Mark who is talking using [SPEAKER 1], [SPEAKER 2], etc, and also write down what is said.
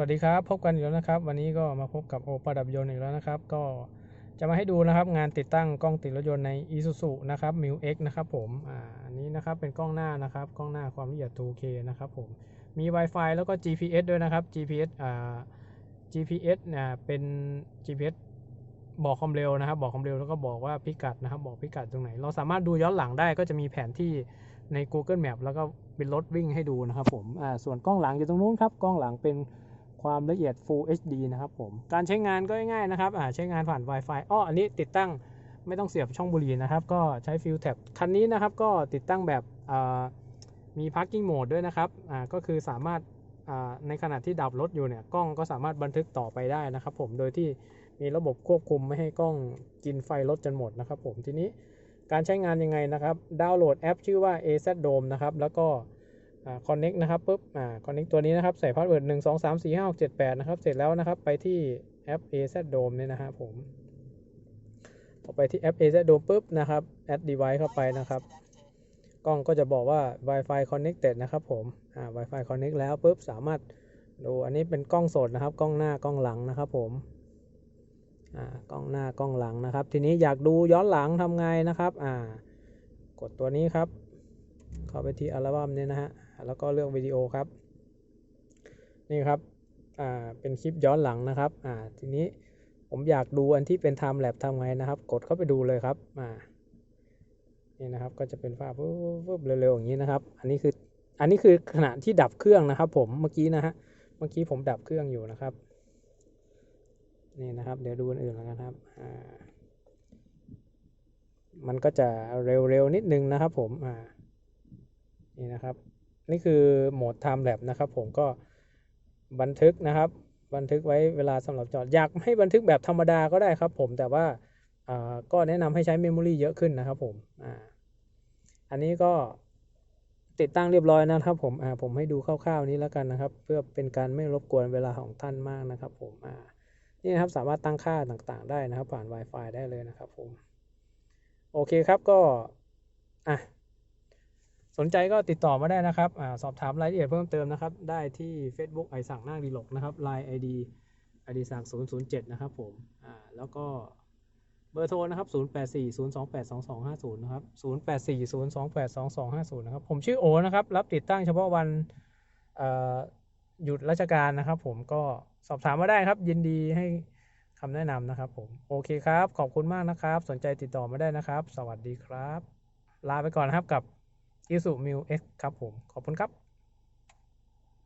[SPEAKER 1] สวัสดีครับ พบกันอีกแล้วนะครับ วันนี้ก็มาพบกับโอประดับยนต์อีกแล้วนะครับ ก็จะมาให้ดูนะครับ งานติดตั้งกล้องติดรถยนต์ใน Isuzu นะครับ m i x นะครับผมอ่าอันนี้นะครับเป็นกล้องหน้านะครับ กล้องหน้าความละเอียด 2K นะครับผมมี Wi-Fi แล้วก็ GPS ด้วยนะครับ GPS อ่า GPS เนี่ยเป็น GPS บอกความเร็วนะครับ บอกความเร็วแล้วก็บอกว่าพิกัดนะครับ บอกพิกัดตรงไหน เราสามารถดูย้อนหลังได้ก็จะมีแผนที่ใน Google Map แล้วก็เป็นรถวิ่งให้ดูนะครับผมอ่าส่วนกล้องหลังอยู่ตรงนู้นครับกล้องหลังเป็น ความละเอียด Full HD นะครับผม การใช้งานก็ง่ายนะครับอ่าใช้งานผ่าน Wi-Fi อ้ออันนี้ติดตั้งไม่ต้องเสียบช่องบุหรี่นะครับ ก็ใช้ฟิลแท็บคันนี้นะครับก็ติดตั้งแบบอ่ามี Parking Mode ด้วยนะครับอ่าก็คือสามารถอ่าในขณะที่ดับรถอยู่เนี่ยกล้องก็สามารถบันทึกต่อไปได้นะครับ ผมโดยที่มีระบบควบคุมไม่ให้กล้องกินไฟรถจนหมดนะครับ ผมทีนี้การใช้งานยังไงนะครับ ดาวน์โหลดแอปชื่อว่า AZ Dome นะครับแล้วก็ คอนเน็กนะครับปุ๊บอ่าคอนเน็กตัวนี้นะครับ ใส่พาสเวิร์ดหนึ่งสองสามสี่ห้าหกเจ็ดแปดนะครับ เสร็จแล้วนะครับ ไปที่แอป AZ Dome เนี่ยนะฮะผม ต่อไปที่แอป AZ Dome ปุ๊บนะครับ add device เข้าไปนะครับ กล้องก็จะบอกว่า Wi-Fi connected นะครับผม อ่า Wi-Fi connect แล้วปุ๊บสามารถดูอันนี้เป็นกล้องสดนะครับ กล้องหน้ากล้องหลังนะครับผม อ่า กล้องหน้ากล้องหลังนะครับ ทีนี้อยากดูย้อนหลังทำไงนะครับ อ่า กดตัวนี้ครับ เข้าไปที่อัลบั้มเนี่ยนะฮะ แล้วก็เลือกวิดีโอครับ นี่ครับอ่าเป็นคลิปย้อนหลังนะครับอ่าทีนี้ผมอยากดูอันที่เป็น time lapse ทำไงนะครับ กดเข้าไปดูเลยครับอ่านี่นะครับก็จะเป็นภาพปุ๊บเร็วๆอย่างนี้นะครับ อันนี้คืออันนี้คือขณะที่ดับเครื่องนะครับผมเมื่อกี้นะฮะเมื่อกี้ผมดับเครื่องอยู่นะครับนี่นะครับ เดี๋ยวดูอันอื่นแล้วกันครับอ่ามันก็จะเร็วๆนิดนึงนะครับผมอ่านี่นะครับ นี่คือโหมด time lapse นะครับผมก็บันทึกนะครับ บันทึกไว้เวลาสำหรับจอดอยากให้บันทึกแบบธรรมดาก็ได้ครับผมแต่ว่าก็แนะนำให้ใช้เมมโมรีเยอะขึ้นนะครับผมออันนี้ก็ติดตั้งเรียบร้อยนะครับผมผมให้ดูคร่าวๆนี้แล้วกันนะครับ เพื่อเป็นการไม่รบกวนเวลาของท่านมากนะครับผมนี่นะครับสามารถตั้งค่าต่างๆได้นะครับ ผ่าน Wi-Fi ได้เลยนะครับผมโอเคครับก็อะ สนใจก็ติดต่อมาได้นะครับอสอบถามรายละเอียดเพิ่มเติมนะครับ ได้ที่ Facebook ไอสั่งหน้าดีหลกนะครับ Line ID ID สั่ง007 นะครับผมแล้วก็เบอร์โทรนะครับ 0840282250 นะครับ 0840282250 นะครับ ผมชื่อโอนะครับ รับติดตั้งเฉพาะวันหยุดราชการนะครับผมก็สอบถามมาได้ครับ ยินดีให้คำแนะนำนะครับผมโอเคครับ ขอบคุณมากนะครับ สนใจติดต่อมาได้นะครับ สวัสดีครับ ลาไปก่อนนะครับกับ อิสุมิวเอ็กครับผม ขอบคุณครับ